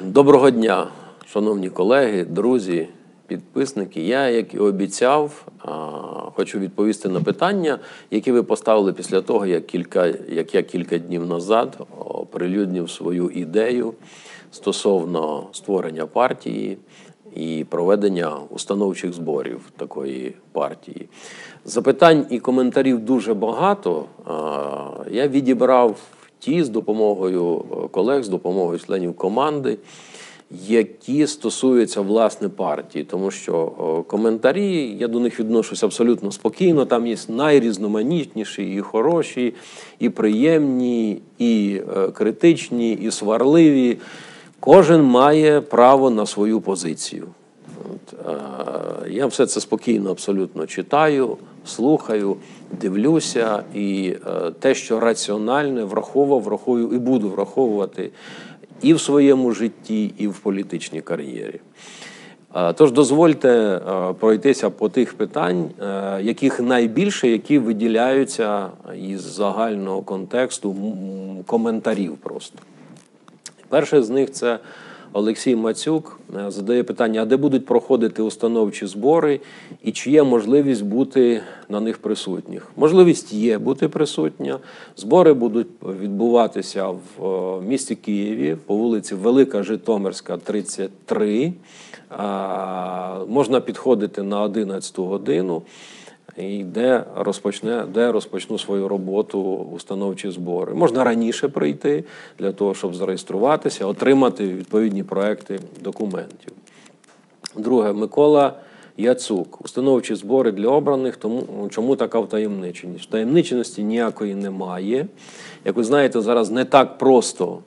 Доброго дня, шановні колеги, друзі, підписники. Я, як і обіцяв, хочу відповісти на питання, які ви поставили після того, як, кілька, як я кілька днів назад оприлюднив свою ідею стосовно створення партії і проведення установчих зборів такої партії. Запитань і коментарів дуже багато. Я відібрав ті з допомогою колег, з допомогою членів команди, які стосуються власне партії, тому що коментарі, я до них відношусь абсолютно спокійно. Там є найрізноманітніші, і хороші, і приємні, і е, критичні, і сварливі. Кожен має право на свою позицію. Е, я все це спокійно абсолютно читаю, слухаю, дивлюся, і е, те, що раціональне, враховував, враховую і буду враховувати і в своєму житті, і в політичній кар'єрі. Е, Тож дозвольте пройтися по тих питань, яких найбільше, які виділяються із загального контексту коментарів просто. Перше з них це Олексій Мацюк е, задає питання: а де будуть проходити установчі збори, і чи є можливість бути на них присутніх? Можливість є бути присутня. Збори будуть відбуватися в е, місті Києві по вулиці Велика Житомирська, 33. А, Можна підходити на 11 годину і де розпочне, де розпочну свою роботу установчі збори. Можна раніше прийти для того, щоб зареєструватися, отримати відповідні проекти документів. Друге, Микола Яцук. Установчі збори для обраних, тому чому така втаємниченість? Втаємниченості ніякої немає. Як ви знаєте, зараз не так просто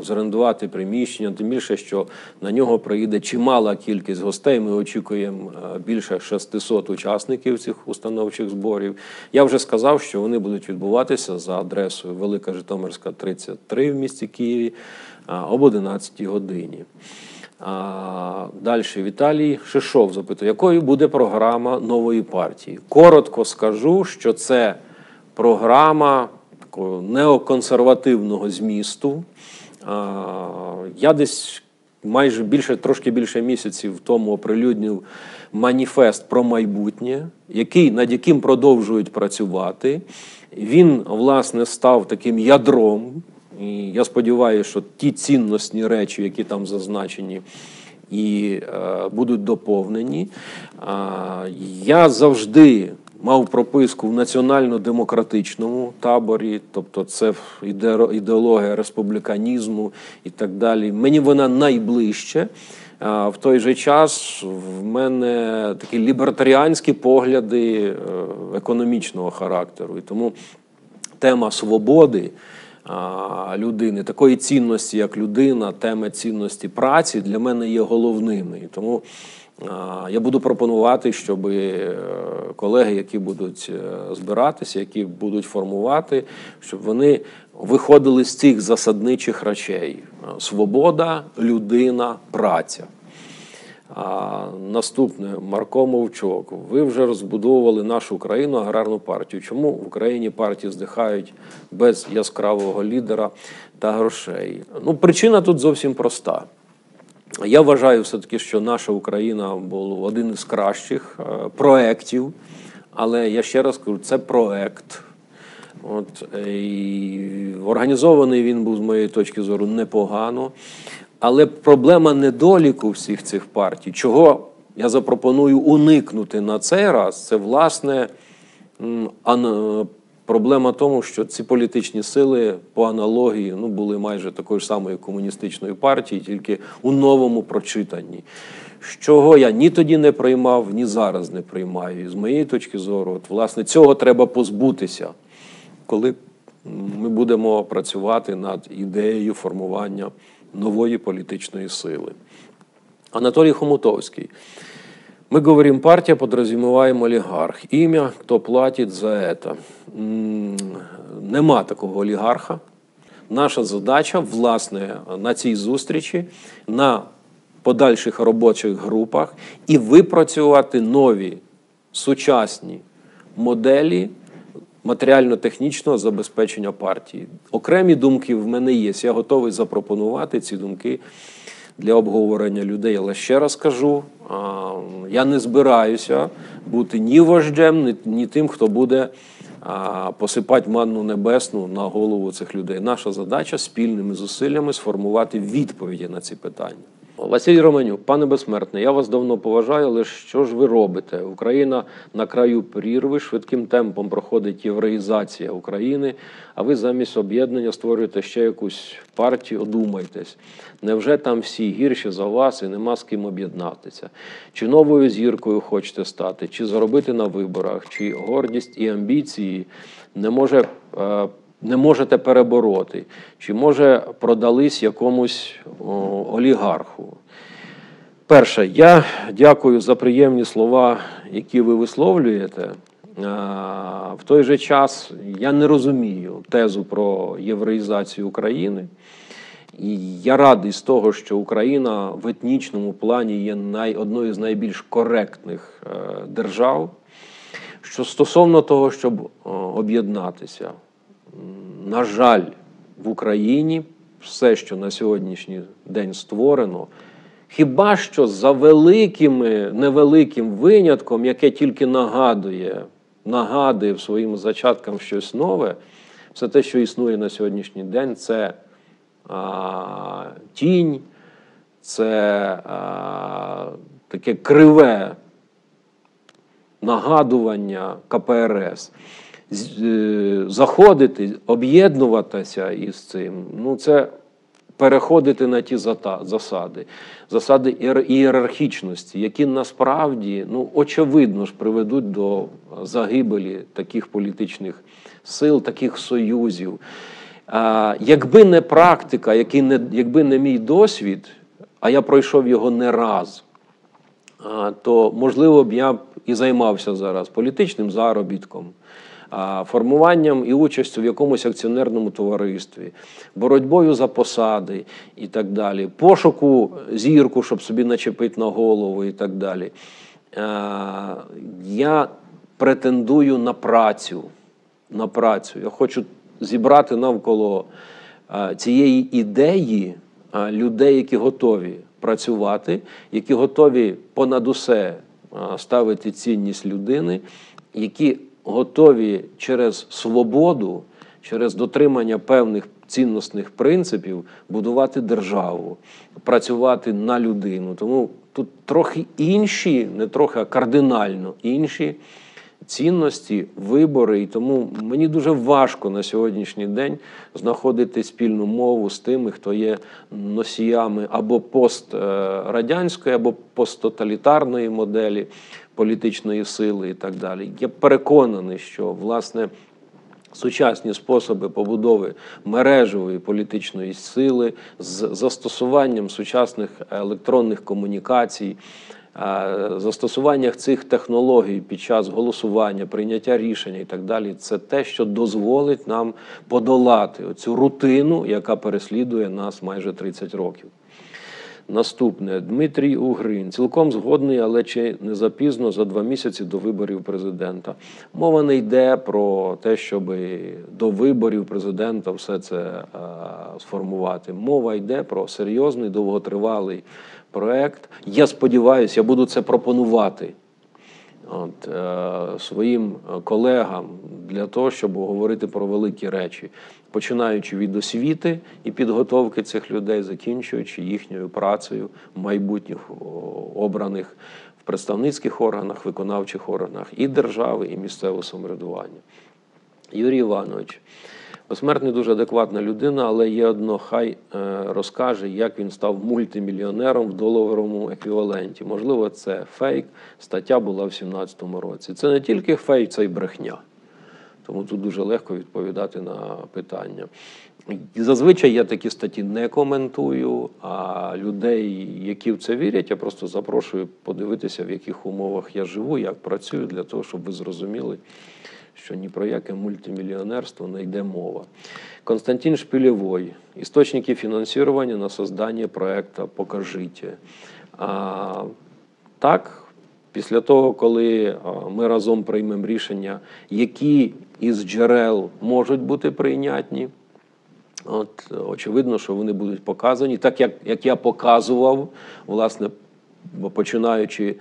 зорендувати приміщення, тим більше, що на нього приїде чимала кількість гостей. Ми очікуємо більше 600 учасників цих установчих зборів. Я вже сказав, що вони будуть відбуватися за адресою Велика Житомирська, 33 в місті Києві об 11 годині. А, Далі Віталій Шишов запитує, якою буде програма нової партії? Коротко скажу, що це програма такого неоконсервативного змісту. Я десь майже більше, трошки більше місяців тому оприлюднив маніфест про майбутнє, який, над яким продовжують працювати. Він, власне, став таким ядром. І я сподіваюся, що ті цінностні речі, які там зазначені, і е, будуть доповнені. А, я завжди мав прописку в національно-демократичному таборі, тобто це ідеологія республіканізму і так далі. Мені вона найближче. В той же час в мене такі лібертаріанські погляди е, економічного характеру. І тому тема свободи людини, такої цінності, як людина, тема цінності праці для мене є головними. І тому я буду пропонувати, щоб е, колеги, які будуть е, збиратися, які будуть формувати, щоб вони виходили з цих засадничих речей: свобода, людина, праця. А наступне Марко Мовчок. Ви вже розбудовували нашу країну аграрну партію. Чому в Україні партії здихають без яскравого лідера та грошей? Ну, причина тут зовсім проста. Я вважаю все-таки, що наша Україна був один із кращих е, проєктів, але я ще раз кажу, це проект. От, е, і організований він був, з моєї точки зору, непогано. Але проблема недоліку всіх цих партій, чого я запропоную уникнути на цей раз, це власне проблема тому, що ці політичні сили по аналогії ну, були майже такою ж самою комуністичною партією, тільки у новому прочитанні. Чого я ні тоді не приймав, ні зараз не приймаю. І з моєї точки зору, от, власне, цього треба позбутися, коли ми будемо працювати над ідеєю формування нової політичної сили. Анатолій Хомутовський. Мы говорим партия, подразумеваем олігарх. Ім'я, хто платить за это. Нема такого олігарха. Наша задача, власне, на цій зустрічі, на подальших робочих групах і випрацювати нові сучасні моделі матеріально-технічного забезпечення партії. Окремі думки в мене є. Я готовий запропонувати ці думки для обговорення людей. Але ще раз кажу: я не збираюся бути ні вождем, ні, тим, хто буде посипати манну небесну на голову цих людей. Наша задача спільними зусиллями сформувати відповіді на ці питання. Василь Романюк, пане безсмертне, я вас давно поважаю, але що ж ви робите? Україна на краю прірви швидким темпом проходить євроїзація України, а ви замість об'єднання створюєте ще якусь партію, одумайтесь. Невже там всі гірші за вас і нема з ким об'єднатися? Чи новою зіркою хочете стати, чи заробити на виборах, чи гордість і амбіції не може е, не можете перебороти, чи може продались якомусь олігарху. Перше, я дякую за приємні слова, які ви висловлюєте. В той же час я не розумію тезу про євроїзацію України. І я радий з того, що Україна в етнічному плані є най, одною з найбільш коректних е, держав. Що стосовно того, щоб об'єднатися, на жаль, в Україні все, що на сьогоднішній день створено, хіба що за великими, невеликим винятком, яке тільки нагадує, нагадує своїм зачаткам щось нове, все те, що існує на сьогоднішній день, це а, тінь, це а, таке криве нагадування КПРС. Е, заходити, об'єднуватися із цим, ну це переходити на ті засади, засади ієрархічності, які насправді ну, очевидно ж приведуть до загибелі таких політичних сил, таких союзів. А, Якби не практика, який не, якби не мій досвід, а я пройшов його не раз, а, то можливо б я і займався зараз політичним заробітком формуванням і участю в якомусь акціонерному товаристві, боротьбою за посади і так далі, пошуку зірку, щоб собі начепити на голову і так далі. Я претендую на працю. На працю. Я хочу зібрати навколо цієї ідеї людей, які готові працювати, які готові понад усе ставити цінність людини, які готові через свободу, через дотримання певних цінностних принципів будувати державу, працювати на людину. Тому тут трохи інші, не трохи, а кардинально інші. Цінності, вибори, і тому мені дуже важко на сьогоднішній день знаходити спільну мову з тими, хто є носіями або пострадянської, або посттоталітарної моделі, політичної сили і так далі. Я переконаний, що власне. Сучасні способи побудови мережевої політичної сили з застосуванням сучасних електронних комунікацій, застосування цих технологій під час голосування, прийняття рішення і так далі, це те, що дозволить нам подолати цю рутину, яка переслідує нас майже 30 років. Наступне Дмитрій Угрин. Цілком згодний, але чи не запізно за два місяці до виборів президента. Мова не йде про те, щоб до виборів президента все це а, сформувати. Мова йде про серйозний довготривалий проект. Я сподіваюся, я буду це пропонувати от, е, своїм колегам для того, щоб говорити про великі речі починаючи від освіти і підготовки цих людей, закінчуючи їхньою працею майбутніх обраних в представницьких органах, виконавчих органах і держави, і місцевого самоврядування. Юрій Іванович. Посмертний дуже адекватна людина, але є одно, хай е, розкаже, як він став мультимільйонером в доларовому еквіваленті. Можливо, це фейк. Стаття була в 2017 році. Це не тільки фейк, це й брехня. Тому тут дуже легко відповідати на питання. Зазвичай я такі статті не коментую, а людей, які в це вірять, я просто запрошую подивитися, в яких умовах я живу, як працюю, для того, щоб ви зрозуміли, що ні про яке мультимільйонерство не йде мова. Константин Шпилєвой. Істочники фінансування на создання проекту «Покажите». Так, Після того, коли ми разом приймемо рішення, які із джерел можуть бути прийнятні, От, очевидно, що вони будуть показані, так як, як я показував, власне, починаючи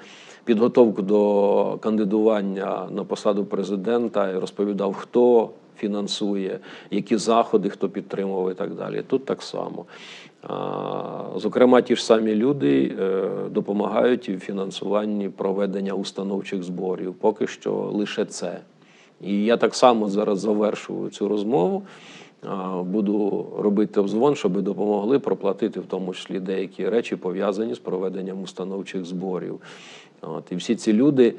підготовку до кандидування на посаду президента, і розповідав, хто фінансує, які заходи, хто підтримував і так далі. Тут так само. Зокрема, ті ж самі люди е, допомагають і в фінансуванні проведення установчих зборів. Поки що лише це. І я так само зараз завершую цю розмову. Буду робити обзвон, щоб допомогли проплатити в тому числі деякі речі, пов'язані з проведенням установчих зборів. От, І всі ці люди,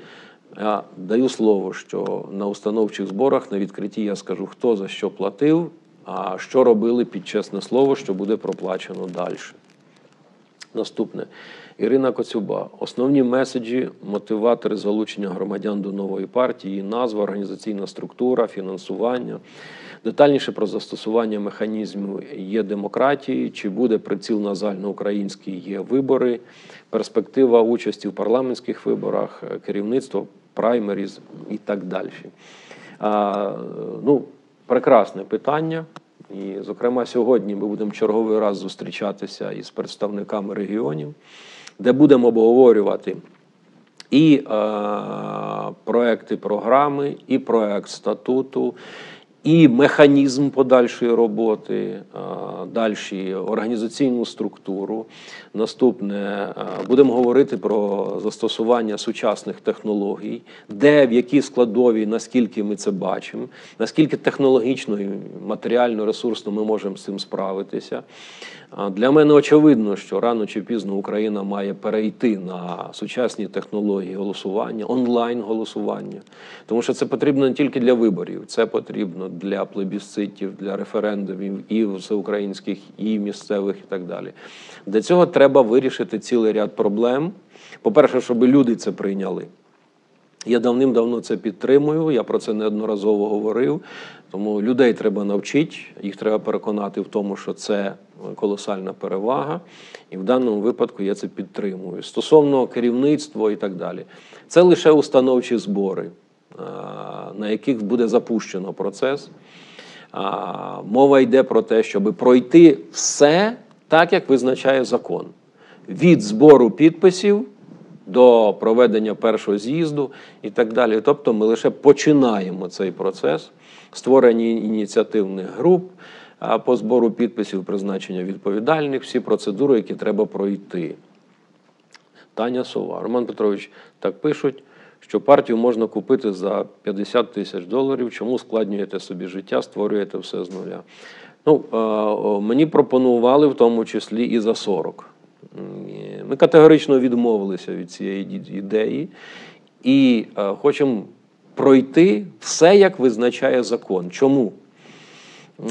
я даю слово, що на установчих зборах на відкритті я скажу, хто за що платив, а що робили під чесне слово, що буде проплачено далі. Наступне. Ірина Коцюба. Основні меседжі, мотиватори залучення громадян до нової партії, назва, організаційна структура, фінансування. Детальніше про застосування механізмів є демократії, чи буде приціл на загальноукраїнські є вибори, перспектива участі в парламентських виборах, керівництво, праймеріз і так далі. А, ну, прекрасне питання. І, зокрема, сьогодні ми будемо черговий раз зустрічатися із представниками регіонів, де будемо обговорювати і е, проекти програми, і проект статуту, і механізм подальшої роботи, е, далі організаційну структуру. Наступне е, будемо говорити про застосування сучасних технологій, де в якій складовій, наскільки ми це бачимо, наскільки технологічно і матеріально ресурсно ми можемо з цим справитися. Для мене очевидно, що рано чи пізно Україна має перейти на сучасні технології голосування, онлайн голосування, тому що це потрібно не тільки для виборів, це потрібно для плебісцитів, для референдумів і всеукраїнських, і місцевих, і так далі. Для цього треба вирішити цілий ряд проблем. По-перше, щоб люди це прийняли. Я давним-давно це підтримую, я про це неодноразово говорив. Тому людей треба навчити, їх треба переконати в тому, що це колосальна перевага, і в даному випадку я це підтримую. Стосовно керівництва і так далі, це лише установчі збори, на яких буде запущено процес. Мова йде про те, щоб пройти все так, як визначає закон. Від збору підписів до проведення першого з'їзду і так далі. Тобто ми лише починаємо цей процес створення ініціативних груп по збору підписів, призначення відповідальних, всі процедури, які треба пройти. Таня Сова. Роман Петрович, так пишуть, що партію можна купити за 50 тисяч доларів. Чому складнюєте собі життя, створюєте все з нуля? Ну, Мені пропонували в тому числі і за 40. Ми категорично відмовилися від цієї ідеї і хочемо пройти все, як визначає закон. Чому?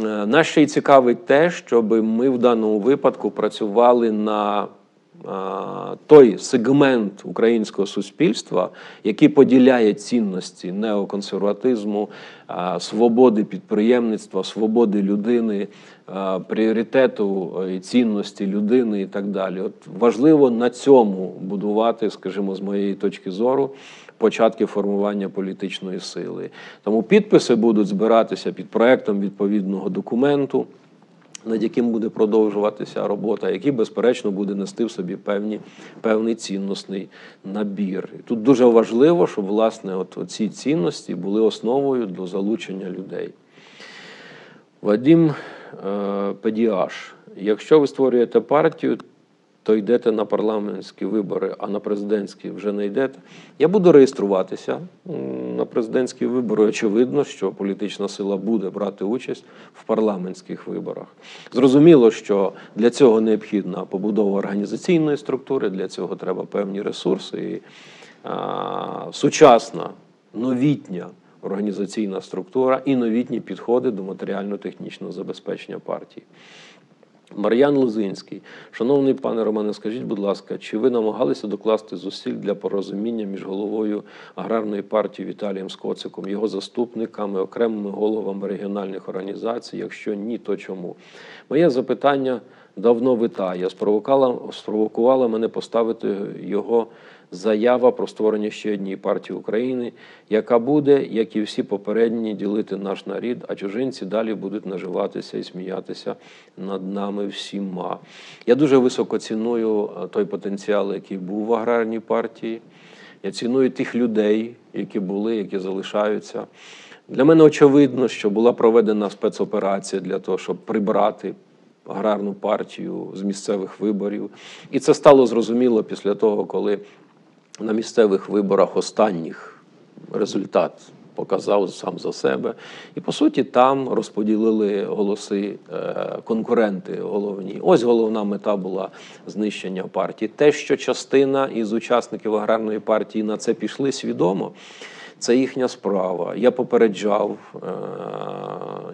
Е, нас ще й цікавить те, щоб ми в даному випадку працювали на той сегмент українського суспільства, який поділяє цінності неоконсерватизму, свободи підприємництва, свободи людини, пріоритету і цінності людини і так далі. От важливо на цьому будувати, скажімо, з моєї точки зору. Початки формування політичної сили. Тому підписи будуть збиратися під проектом відповідного документу над яким буде продовжуватися робота, який, безперечно, буде нести в собі певні, певний цінностний набір. І тут дуже важливо, щоб власне от ці цінності були основою до залучення людей. Вадим е, Педіаш. Якщо ви створюєте партію, то йдете на парламентські вибори, а на президентські вже не йдете. Я буду реєструватися на президентські вибори. Очевидно, що політична сила буде брати участь в парламентських виборах. Зрозуміло, що для цього необхідна побудова організаційної структури, для цього треба певні ресурси. І а, сучасна новітня. Організаційна структура і новітні підходи до матеріально-технічного забезпечення партії. Мар'ян Лозинський, шановний пане Романе, скажіть, будь ласка, чи ви намагалися докласти зусиль для порозуміння між головою аграрної партії Віталієм Скоциком, його заступниками, окремими головами регіональних організацій? Якщо ні, то чому? Моє запитання давно витає. спровокувало мене поставити його заява про створення ще однієї партії України, яка буде, як і всі попередні, ділити наш нарід, а чужинці далі будуть наживатися і сміятися над нами всіма. Я дуже високо ціную е, той потенціал, який був в аграрній партії. Я ціную тих людей, які були, які залишаються. Для мене очевидно, що була проведена спецоперація для того, щоб прибрати аграрну партію з місцевих виборів. І це стало зрозуміло після того, коли на місцевих виборах останніх результат показав сам за себе. І по суті там розподілили голоси е, конкуренти головні. Ось головна мета була знищення партії. Те, що частина із учасників аграрної партії на це пішли свідомо. Це їхня справа. Я попереджав, е,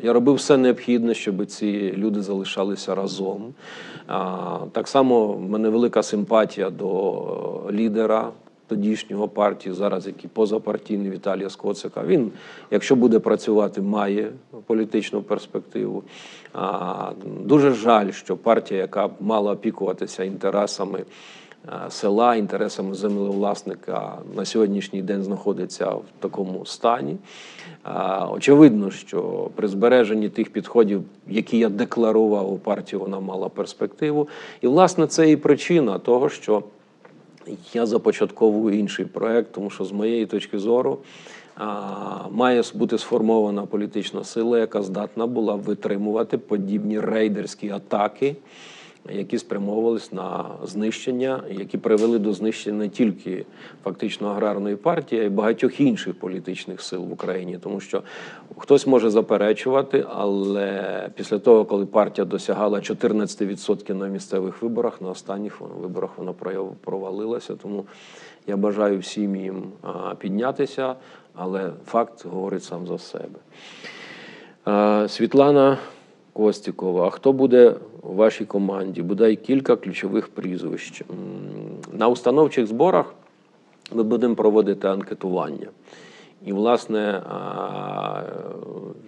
я робив все необхідне, щоб ці люди залишалися разом. Так само в мене велика симпатія до лідера тодішнього партії, зараз який позапартійний Віталія Скоцика. Він, якщо буде працювати, має політичну перспективу. А, Дуже жаль, що партія, яка мала опікуватися інтересами. Села інтересами землевласника на сьогоднішній день знаходиться в такому стані. Очевидно, що при збереженні тих підходів, які я декларував у партії, вона мала перспективу. І, власне, це і причина того, що я започатковую інший проект, тому що з моєї точки зору має бути сформована політична сила, яка здатна була витримувати подібні рейдерські атаки, які спрямовувались на знищення, які привели до знищення не тільки фактично аграрної партії, а й багатьох інших політичних сил в Україні. Тому що хтось може заперечувати, але після того, коли партія досягала 14% на місцевих виборах, на останніх виборах вона провалилася. Тому я бажаю всім їм піднятися, але факт говорить сам за себе. Світлана Костікова. А хто буде у вашій команді? Бодай кілька ключових прізвищ. На установчих зборах ми будемо проводити анкетування. І, власне,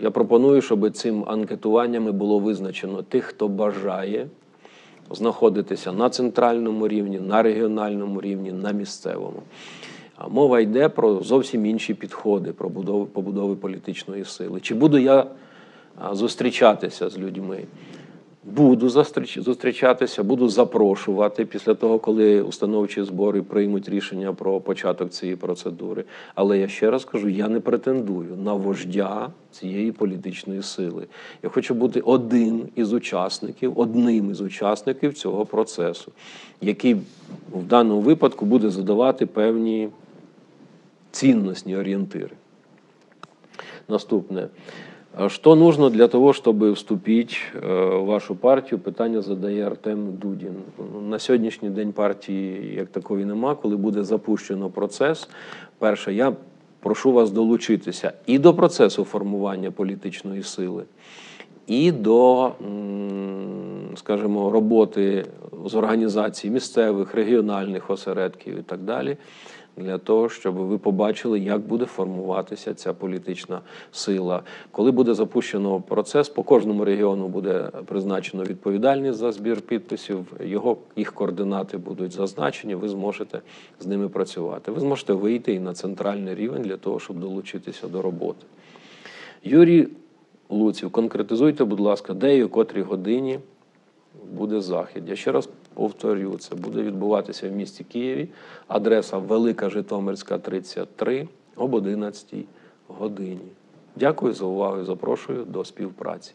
я пропоную, щоб цим анкетуваннями було визначено тих, хто бажає знаходитися на центральному рівні, на регіональному рівні, на місцевому. Мова йде про зовсім інші підходи про побудови політичної сили. Чи буду я зустрічатися з людьми? Буду зустрічатися, буду запрошувати після того, коли установчі збори приймуть рішення про початок цієї процедури. Але я ще раз кажу: я не претендую на вождя цієї політичної сили. Я хочу бути один із учасників, одним із учасників цього процесу, який в даному випадку буде задавати певні цінностні орієнтири. Наступне. Что нужно для того, чтобы вступить э, в вашу партію? Питання задає Артем Дудін. На сьогоднішній день партії як такої нема. Коли буде запущено процес, перше, я прошу вас долучитися і до процесу формування політичної сили, і до, скажімо, роботи з організації місцевих, регіональних осередків і так далі, для того, щоб ви побачили, як буде формуватися ця політична сила. Коли буде запущено процес, по кожному регіону буде призначено відповідальність за збір підписів. Його їх координати будуть зазначені. Ви зможете з ними працювати. Ви зможете вийти і на центральний рівень для того, щоб долучитися до роботи. Юрій Луців, конкретизуйте, будь ласка, де і о котрій годині буде захід. Я ще раз повторю, це буде відбуватися в місті Києві. Адреса Велика Житомирська, 33 об 11 годині. Дякую за увагу і запрошую до співпраці.